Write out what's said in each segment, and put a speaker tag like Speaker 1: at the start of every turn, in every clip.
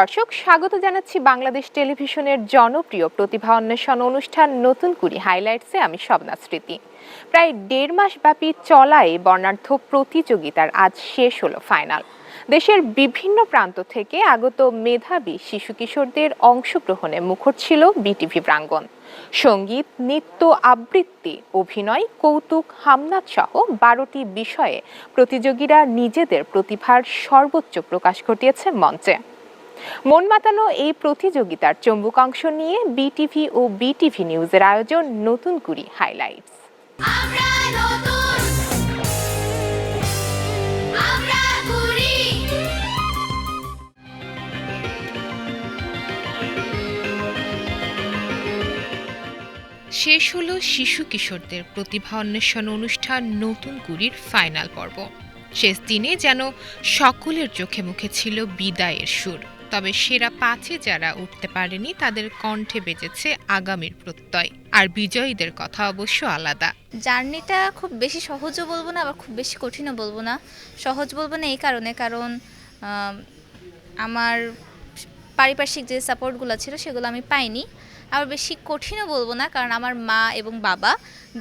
Speaker 1: দর্শক, স্বাগত জানাচ্ছি বাংলাদেশ টেলিভিশনের জনপ্রিয় প্রতিভা অন্বেষণ অনুষ্ঠান নতুন কুড়ি হাইলাইটসে আমি শবনা স্মৃতি। প্রায় দেড় মাস ব্যাপী চলা এই প্রতিযোগিতার আজ শেষ হলো ফাইনাল। দেশের বিভিন্ন প্রান্ত থেকে আগত মেধাবী শিশু কিশোরদের অংশগ্রহণে মুখর ছিল বিটিভি প্রাঙ্গণ। সংগীত, নৃত্য, আবৃত্তি, অভিনয়, কৌতুক, হামনাত সহ বারোটি বিষয়ে প্রতিযোগীরা নিজেদের প্রতিভার সর্বোচ্চ প্রকাশ ঘটিয়েছে মঞ্চে। মন মাতানো এই প্রতিযোগিতার চম্বুকাংশ নিয়ে বিটিভি ও বিটিভি নিউজের আয়োজন নতুন কুড়ি হাইলাইটস
Speaker 2: আমরা নতুন। আমরা কুড়ি।
Speaker 3: শেষ হলো শিশু কিশোরদের প্রতিভা অন্বেষণ অনুষ্ঠান নতুন কুড়ির ফাইনাল পর্ব। শেষ দিনে যেন সকলের চোখে মুখে ছিল বিদায়ের সুর। তবে সেরা পাঁচে যারা উঠতে পারেনি, তাদের কণ্ঠে বেজেছে আগামীর প্রত্যয়। আর বিজয়ীদের কথা অবশ্য আলাদা।
Speaker 4: জার্নিটা খুব বেশি সহজও বলব না, আবার খুব বেশি কঠিনও বলব না। সহজ বলব না এই কারণে, কারণ আমার পারিপার্শ্বিক যে সাপোর্টগুলো ছিল সেগুলো আমি পাইনি। আবার বেশি কঠিনও বলব না, কারণ আমার মা এবং বাবা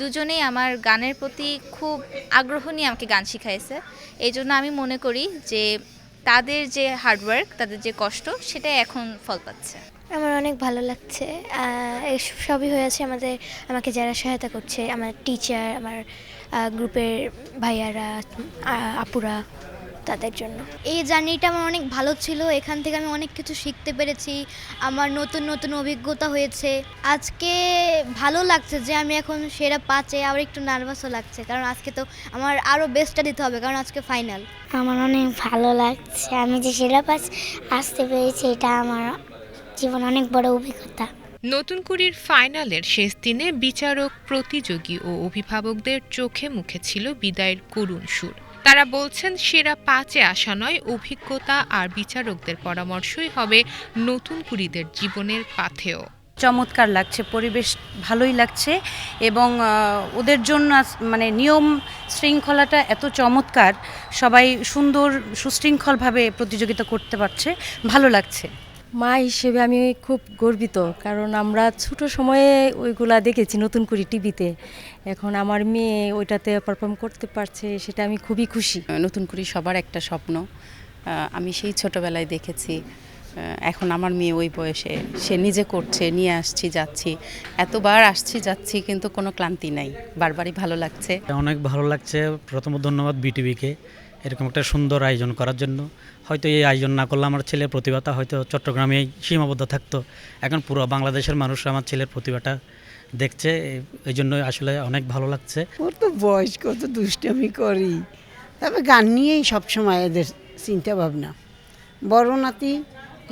Speaker 4: দুজনেই আমার গানের প্রতি খুব আগ্রহ নিয়ে আমাকে গান শিখাইছে। এই জন্য আমি মনে করি যে তাদের যে হার্ডওয়ার্ক তাদের যে কষ্ট, সেটাই এখন ফল পাচ্ছে।
Speaker 5: আমার অনেক ভালো লাগছে। এসব সবই হয়েছে আমাদের, আমাকে যারা সহায়তা করছে, আমার টিচার আমার গ্রুপের ভাইয়ারা আপুরা। তাদের জন্য।
Speaker 6: এই জার্নিটা আমার অনেক ভালো ছিল এখান থেকে আমি অনেক কিছু শিখতে পেরেছি আমার নতুন নতুন অভিজ্ঞতা হয়েছে। আজকে ভালো লাগছে যে আমি এখন সেরা পাঁচে আবার একটু নার্ভাসও লাগছে কারণ আজকে তো আমার আরও বেস্টটা দিতে হবে কারণ আজকে ফাইনাল
Speaker 7: আমার অনেক ভালো লাগছে আমি যে সিলেবাস আসতে পেরেছি এটা আমার জীবন অনেক বড় অভিজ্ঞতা।
Speaker 3: নতুন কুড়ির ফাইনালের শেষ দিনে বিচারক প্রতিযোগী ও অভিভাবকদের চোখে মুখে ছিল বিদায়ের করুণ সুর। তারা বলছেন, সেরা পাঁচে আসা নয়, অভিজ্ঞতা আর বিচারকদের পরামর্শই হবে নতুন কুড়িদের জীবনের পাথেও
Speaker 8: চমৎকার লাগছে, পরিবেশ ভালোই লাগছে এবং ওদের জন্য মানে নিয়ম শৃঙ্খলাটা এত চমৎকার, সবাই সুন্দর, সুশৃঙ্খলভাবে প্রতিযোগিতা করতে পারছে, ভালো লাগছে।
Speaker 9: মা হিসেবে আমি খুব গর্বিত কারণ আমরা ছোট সময়ে ওইগুলা দেখেছি নতুন করে টিভিতে। এখন আমার মেয়ে ওইটাতে পারফর্ম করতে পারছে সেটা আমি খুবই খুশি।
Speaker 10: নতুন করে সবার একটা স্বপ্ন। আমি সেই ছোটবেলায় দেখেছি এখন আমার মেয়ে ওই বয়সে সে নিজে করছে নিয়ে আসছি যাচ্ছি। এতবার আসছি যাচ্ছি কিন্তু কোনো ক্লান্তি নাই। বারবারই ভালো লাগছে।
Speaker 11: অনেক ভালো লাগছে। প্রথমত ধন্যবাদ বিটিভিকে এরকম একটা সুন্দর আয়োজন করার জন্য। হয়তো এই আয়োজন না করলে আমার ছেলের প্রতিভাটা হয়তো চট্টগ্রামেই সীমাবদ্ধ থাকতো। এখন পুরো বাংলাদেশের মানুষ আমার ছেলের প্রতিভাটা দেখছে, এই- জন্য আসলে অনেক ভালো লাগছে।
Speaker 12: ওর তো বয়স কত, দুষ্টামি করি। তবে গান নিয়েই সবসময় এদের চিন্তা ভাবনা বড় নাতি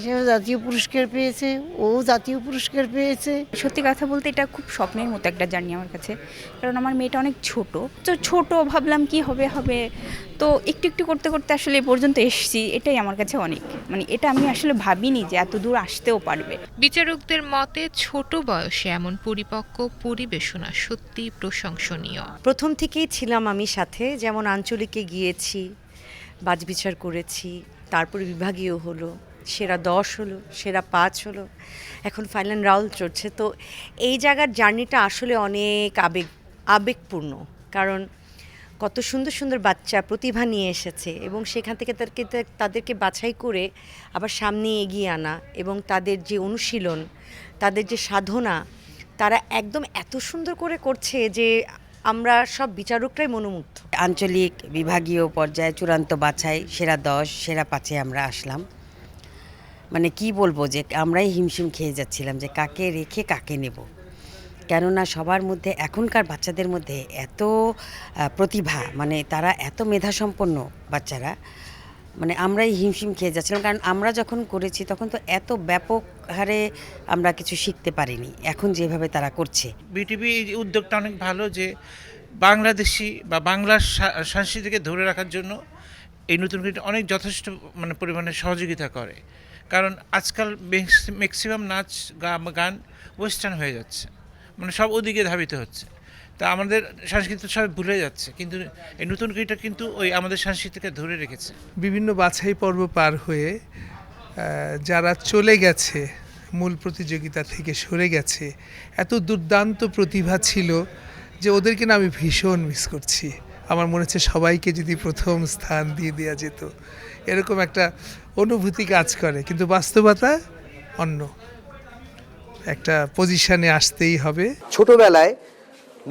Speaker 12: সেও জাতীয় পুরস্কার পেয়েছে ও জাতীয় পুরস্কার পেয়েছে।
Speaker 13: সত্যি কথা বলতে এটা খুব স্বপ্নের মতো একটা জার্নি আমার কাছে কারণ আমার মেয়েটা অনেক ছোট। তো ছোট ভাবলাম কি হবে হবে। তো একটু একটু করতে করতে আসলে এ পর্যন্ত এসেছি এটাই আমার কাছে অনেক। মানে এটা আমি আসলে ভাবিনি যে এত দূর আসতেও পারবে।
Speaker 3: বিচারকদের মতে ছোট বয়সে এমন পরিপক্ক পরিবেশনা সত্যি প্রশংসনীয়।
Speaker 8: প্রথম থেকেই ছিলাম আমি সাথে যেমন আঞ্চলিকে গিয়েছি বাজবিচার করেছি তারপরে বিভাগীয় হলো। সেরা দশ হলো, সেরা পাঁচ হলো, এখন ফাইনাল রাউন্ড চলছে তো এই জায়গার জার্নিটা আসলে অনেক আবেগ, আবেগপূর্ণ, কারণ কত সুন্দর সুন্দর বাচ্চা প্রতিভা নিয়ে এসেছে এবং সেখান থেকে তাদেরকে তাদেরকে বাছাই করে আবার সামনে এগিয়ে আনা এবং তাদের যে অনুশীলন, তাদের যে সাধনা, তারা একদম এত সুন্দর করে করছে যে আমরা সব বিচারকরাই মনোমুগ্ধ।
Speaker 10: আঞ্চলিক বিভাগীয় পর্যায়ে চূড়ান্ত বাছাই, সেরা দশ, সেরা পাঁচে আমরা আসলাম। মানে কি বলব যে আমরাই হিমশিম খেয়ে যাচ্ছিলাম যে কাকে রেখে কাকে নেব। কেননা সবার মধ্যে এখনকার বাচ্চাদের মধ্যে এত প্রতিভা মানে তারা এত মেধাসম্পন্ন বাচ্চারা মানে আমরাই হিমশিম খেয়ে যাচ্ছিলাম। কারণ আমরা যখন করেছি তখন তো এত ব্যাপক হারে আমরা কিছু শিখতে পারিনি। এখন যেভাবে তারা করছে।
Speaker 14: বিটিভি উদ্যোগটা অনেক ভালো যে বাংলাদেশি বা বাংলার সংস্কৃতিকে ধরে রাখার জন্য এই নতুন অনেক যথেষ্ট মানে পরিমাণে সহযোগিতা করে। কারণ আজকাল ম্যাক্সিমাম নাচ গান ওয়েস্টার্ন হয়ে যাচ্ছে। মানে সব ওদিকে ধাবিত হচ্ছে। তা আমাদের সংস্কৃতি সবাই ভুলে যাচ্ছে, কিন্তু এই নতুন কৃতিটা কিন্তু ওই আমাদের সংস্কৃতিকে ধরে রেখেছে।
Speaker 15: বিভিন্ন বাছাই পর্ব পার হয়ে যারা চলে গেছে, মূল প্রতিযোগিতা থেকে সরে গেছে, এত দুর্দান্ত প্রতিভা ছিল যে ওদেরকে না আমি ভীষণ মিস করছি। আমার মনে হচ্ছে সবাইকে যদি প্রথম স্থান দিয়ে দেওয়া যেত। এরকম একটা অনুভূতি কাজ করে, কিন্তু বাস্তবতা অন্য। একটা পজিশনে আসতেই হবে।
Speaker 16: ছোটবেলায়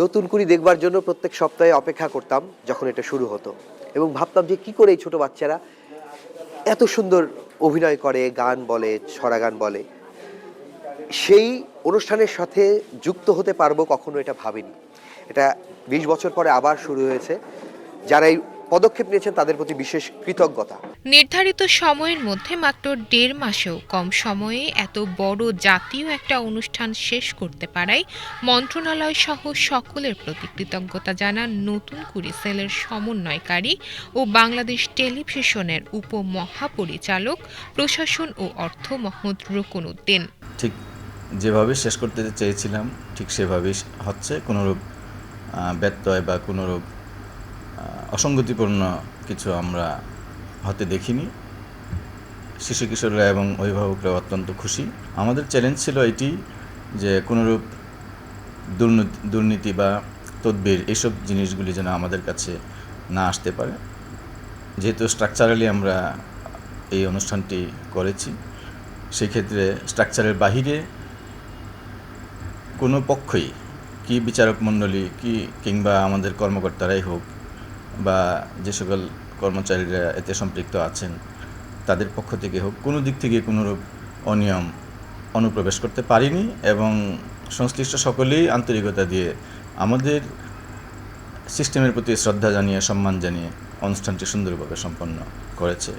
Speaker 16: নতুন করে দেখবার জন্য প্রত্যেক সপ্তাহে অপেক্ষা করতাম যখন এটা শুরু হতো এবং ভাবতাম যে কি করে এই ছোট বাচ্চারা এত সুন্দর অভিনয় করে, গান বলে, ছড়া গান বলে। সেই অনুষ্ঠানের সাথে যুক্ত হতে পারব কখনো এটা ভাবিনি। এটা বিশ বছর পরে আবার শুরু হয়েছে। যারা এই পদক্ষেপ নিয়েছেন তাদের প্রতি বিশেষ কৃতজ্ঞতা।
Speaker 3: নির্ধারিত সময়ের মধ্যে মাত্র দেড় মাসেও কম সময়ে এত বড় জাতীয় একটা অনুষ্ঠান শেষ করতে পারায় মন্ত্রণালয় সহ সকলের প্রতি কৃতজ্ঞতা জানান নতুন কুড়ি সেলের সমন্বয়কারী ও বাংলাদেশ টেলিভিশনের উপমহাপরিচালক প্রশাসন ও অর্থ মোহাম্মদ রুকুন উদ্দিন
Speaker 17: ঠিক যেভাবে শেষ করতে চেয়েছিলাম ঠিক সেভাবেই হচ্ছে। কোনোরূপ ব্যত্যয় বা কোনোরূপ অসঙ্গতিপূর্ণ কিছু আমরা হতে দেখিনি। শিশু কিশোররা এবং অভিভাবকরা অত্যন্ত খুশি। আমাদের চ্যালেঞ্জ ছিল এটি যে কোনোরূপ দুর্নীতি দুর্নীতি বা তদবির এসব জিনিসগুলি যেন আমাদের কাছে না আসতে পারে। যেহেতু স্ট্রাকচারালি আমরা এই অনুষ্ঠানটি করেছি, সেক্ষেত্রে স্ট্রাকচারের বাহিরে কোনো পক্ষই কি বিচারক মণ্ডলী, কি কিংবা আমাদের কর্মকর্তারাই হোক বা যে সকল কর্মচারীরা এতে সম্পৃক্ত আছেন, তাদের পক্ষ থেকে হোক, কোনো দিক থেকে কোনোরূপ অনিয়ম অনুপ্রবেশ করতে পারিনি এবং সংশ্লিষ্ট সকলেই আন্তরিকতা দিয়ে আমাদের সিস্টেমের প্রতি শ্রদ্ধা জানিয়ে, সম্মান জানিয়ে অনুষ্ঠানটি সুন্দরভাবে সম্পন্ন করেছে।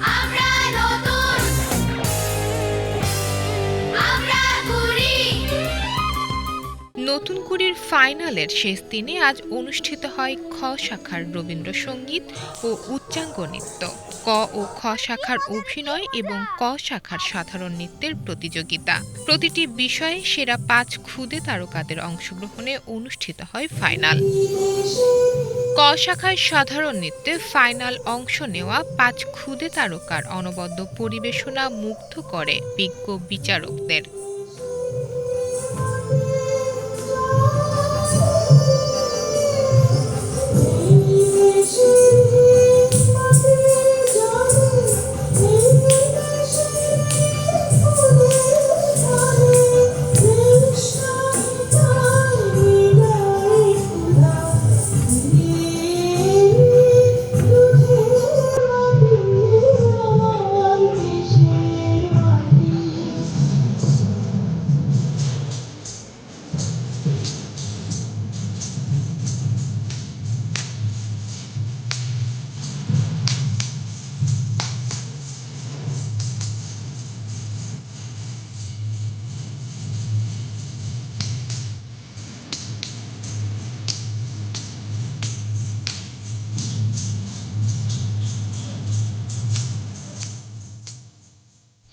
Speaker 2: নতুন
Speaker 3: কুড়ির ফাইনালের শেষ দিনে আজ অনুষ্ঠিত হয় খ শাখার রবীন্দ্রসঙ্গীত ও উচ্চাঙ্গ নৃত্য। ক ও খ শাখার অভিনয় এবং ক শাখার সাধারণ নৃত্যের প্রতিযোগিতা। প্রতিটি বিষয়ে সেরা পাঁচ ক্ষুদে তারকাদের অংশগ্রহণে অনুষ্ঠিত হয় ফাইনাল। ক শাখায় সাধারণ নৃত্যে ফাইনাল অংশ নেওয়া পাঁচ ক্ষুদে তারকার অনবদ্য পরিবেশনা মুগ্ধ করে বিজ্ঞ বিচারকদের।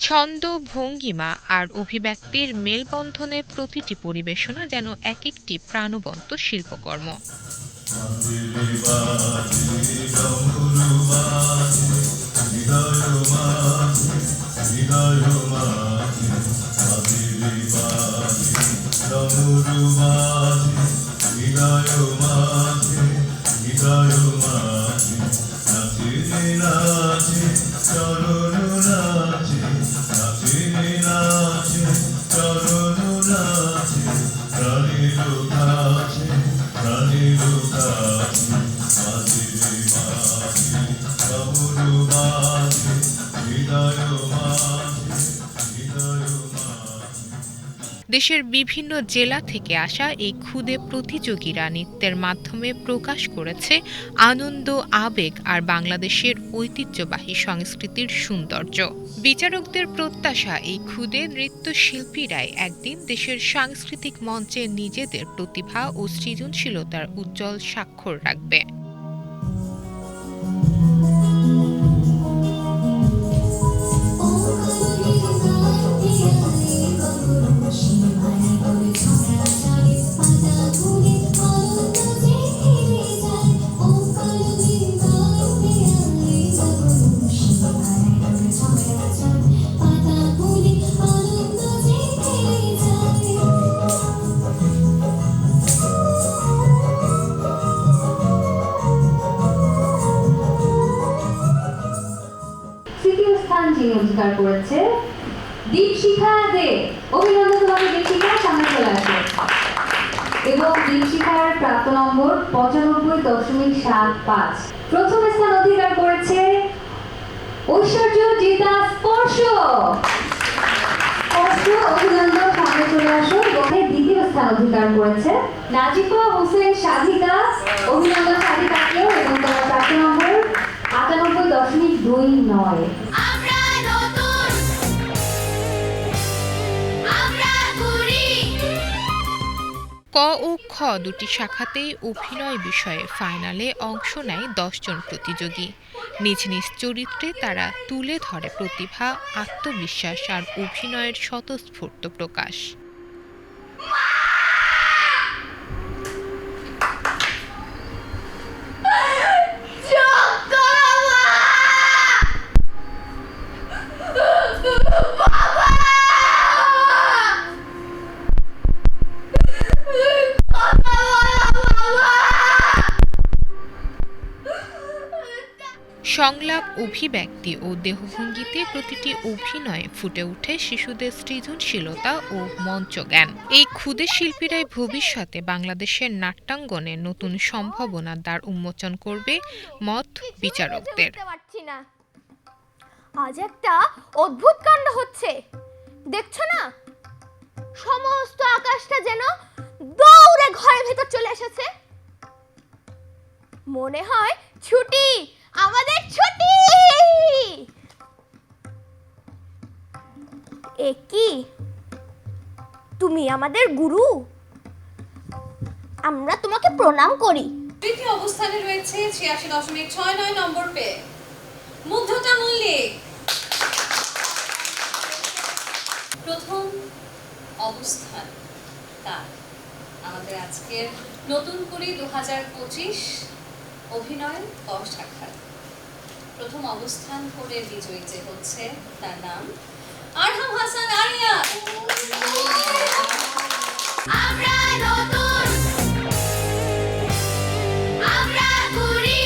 Speaker 3: ছন্দ ভঙ্গিমা আর অভিব্যক্তির মেলবন্ধনে প্রতিটি পরিবেশনা যেন এক একটি প্রাণবন্ত শিল্পকর্ম। দেশের বিভিন্ন জেলা থেকে আসা এই ক্ষুদে প্রতিযোগীরা নৃত্যের মাধ্যমে প্রকাশ করেছে আনন্দ, আবেগ আর বাংলাদেশের ঐতিহ্যবাহী সংস্কৃতির সৌন্দর্য। বিচারকদের প্রত্যাশা, এই ক্ষুদে নৃত্যশিল্পীরাই একদিন দেশের সাংস্কৃতিক মঞ্চে নিজেদের প্রতিভা ও সৃজনশীলতার উজ্জ্বল স্বাক্ষর রাখবে।
Speaker 9: অধিকার করেছে। দীপশিখা দে, অভিনন্দন তোমাকে দীপশিখা সামনে চলে আসো। এবং দীপশিখার প্রাপ্ত নম্বর পঁচানব্বই দশমিক সাত পাঁচ। প্রথম স্থান অধিকার করেছে ঐশ্বর্য জিতা স্পর্শ। স্পর্শ, অভিনন্দন, সামনে চলে আসো। এবং দ্বিতীয় স্থান অধিকার করেছে নাজিফা হোসেন সাধিকা। অভিনন্দন সাধিকাকেও এবং তোমার প্রাপ্ত নম্বর আটানব্বই দশমিক দুই নয়।
Speaker 3: ক ও খ দুটি শাখাতেই অভিনয় বিষয়ে ফাইনালে অংশ নেয় দশজন প্রতিযোগী। নিজ নিজ চরিত্রে তারা তুলে ধরে প্রতিভা, আত্মবিশ্বাস আর অভিনয়ের স্বতঃস্ফূর্ত প্রকাশ। অভিব্যক্তি ও দেহভঙ্গিতে প্রতিটি অভিনয়ে ফুটে ওঠে শিশুদের সৃজনশীলতা ও মঞ্চজ্ঞান। এই ক্ষুদে শিল্পীরাই ভবিষ্যতে বাংলাদেশের নাট্যাঙ্গনে নতুন সম্ভাবনার দ্বার উন্মোচন করবে মত বিচারকদের।
Speaker 18: আজ একটা অদ্ভুত কাণ্ড হচ্ছে। দেখছ না? সমস্ত আকাশটা যেন দৌড়ে ঘরের ভেতর চলে এসেছে। মনে হয় ছুটি। আমাদের ছুটি! এ কি? তুমি আমাদের গুরু? আমরা তোমাকে প্রণাম করি।
Speaker 5: তৃতীয় অবস্থানে রয়েছে ছিয়াশি দশমিক ছয় নয় নম্বর পেয়ে মুগ্ধতা মল্লিক। প্রথম অবস্থান তার। আমাদের আজকের নতুন কুড়ি দু হাজার পঁচিশ অভিনয় ক শাখার প্রথম অবস্থান করে বিজয়ী যে হচ্ছে তার নাম আরহাম হাসান আরিয়া।
Speaker 19: আমরা নতুন আমরা কুড়ি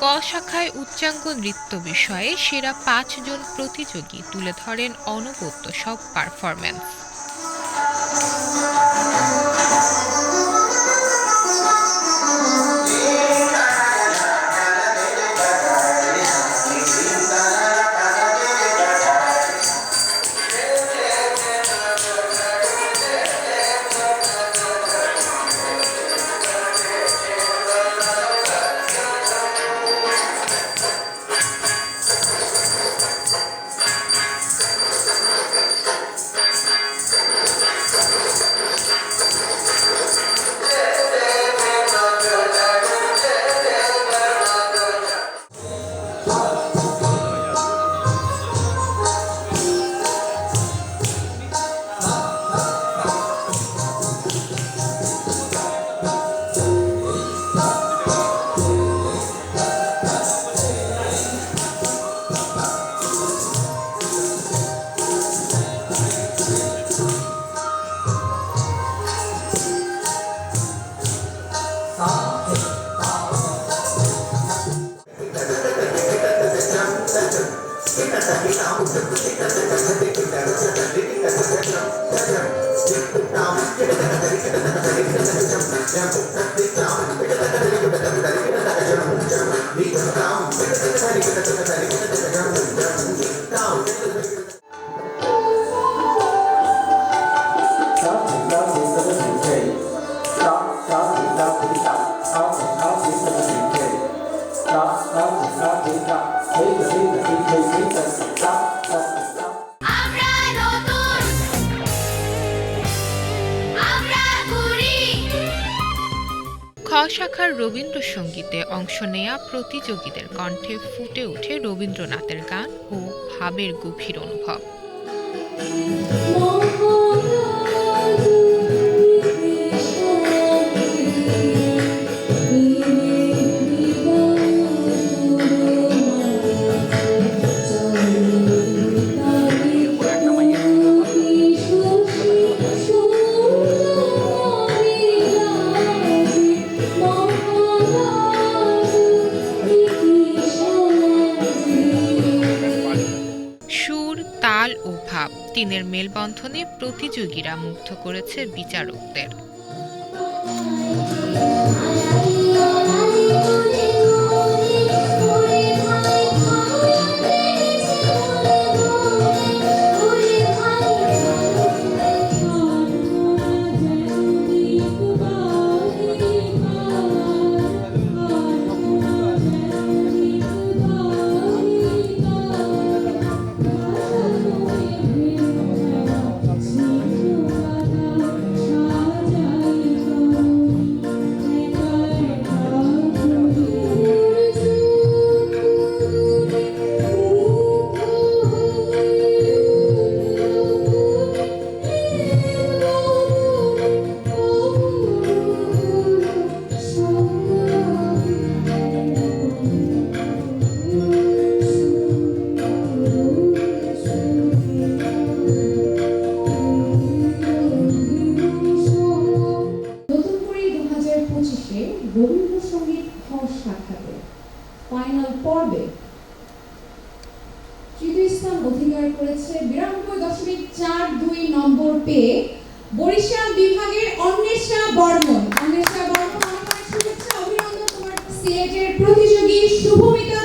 Speaker 3: ক শাখায় উচ্চাঙ্গ নৃত্য বিষয়ে সেরা পাঁচজন প্রতিযোগী তুলে ধরেন অনবদ্য সব পারফরম্যান্স
Speaker 19: আমরা
Speaker 3: খ শাখার রবীন্দ্রসঙ্গীতে অংশ নেয়া প্রতিযোগীদের কণ্ঠে ফুটে ওঠে রবীন্দ্রনাথের গান ও ভাবের গভীর অনুভব। তিনের মেলবন্ধনে প্রতিযোগীরা মুগ্ধ করেছে বিচারকদের।
Speaker 20: তৃতীয় স্থান অধিকার করেছে বিরানব্বই দশমিক চার দুই নম্বর পেয়ে বরিশাল বিভাগের অন্বেষা বর্মন। অন্বেষা বর্মন, অনেক শুভেচ্ছা, অভিনন্দন তোমার সিলেটের প্রতিযোগী শুভমিতা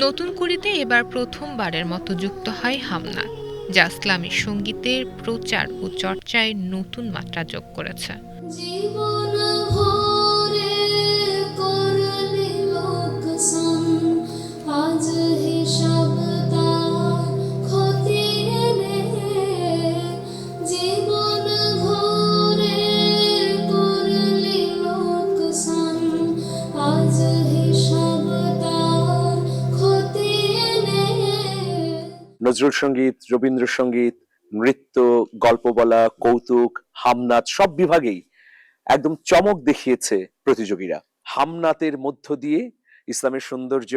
Speaker 2: নতুন
Speaker 3: কুড়িতে এবার প্রথমবারের মতো যুক্ত হয় হামনা যা ইসলামী সঙ্গীতের প্রচার ও চর্চায় নতুন মাত্রা যোগ করেছে।
Speaker 2: জীবন
Speaker 21: নজরুল সংগীত রবীন্দ্রসঙ্গীত নৃত্য, গল্প বলা, কৌতুক, হামনাথ সব বিভাগেই একদম চমক দেখিয়েছে প্রতিযোগীরা। হামনাতের মধ্য দিয়ে ইসলামের সৌন্দর্য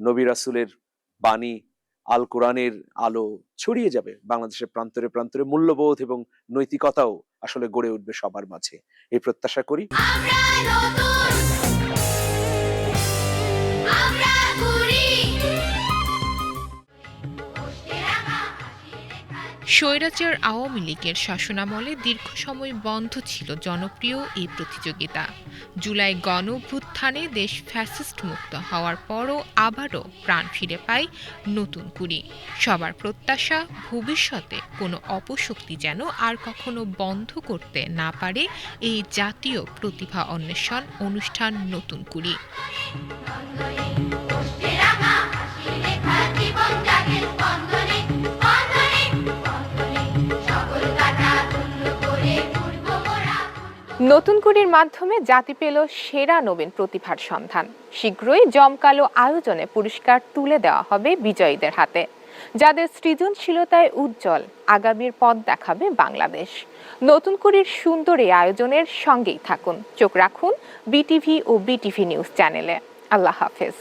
Speaker 21: নবী রাসুলের বাণী, আল কোরআনের আলো ছড়িয়ে যাবে। বাংলাদেশের প্রান্তরে প্রান্তরে মূল্যবোধ এবং নৈতিকতাও আসলে গড়ে উঠবে সবার মাঝে। এই প্রত্যাশা করি।
Speaker 3: স্বৈরাচার আওয়ামী লীগের শাসনামলে দীর্ঘ সময় বন্ধ ছিল জনপ্রিয় এই প্রতিযোগিতা। জুলাই গণ অভ্যুত্থানে দেশ ফ্যাসিস্ট মুক্ত হওয়ার পরও আবারও প্রাণ ফিরে পায় নতুন কুড়ি। সবার প্রত্যাশা, ভবিষ্যতে কোনো অপশক্তি যেন আর কখনো বন্ধ করতে না পারে এই জাতীয় প্রতিভা অন্বেষণ অনুষ্ঠান নতুন কুড়ি।
Speaker 1: নতুন কুড়ির মাধ্যমে জাতি পেল সেরা নবীন প্রতিভার সন্ধান। শীঘ্রই জমকালো আয়োজনে পুরস্কার তুলে দেওয়া হবে বিজয়ীদের হাতে। যাদের সৃজনশীলতায় উজ্জ্বল আগামীর পথ দেখাবে বাংলাদেশ। নতুন কুড়ির সুন্দর এই আয়োজনের সঙ্গেই থাকুন। চোখ রাখুন বিটিভি ও বিটিভি নিউজ চ্যানেলে। আল্লাহ হাফেজ।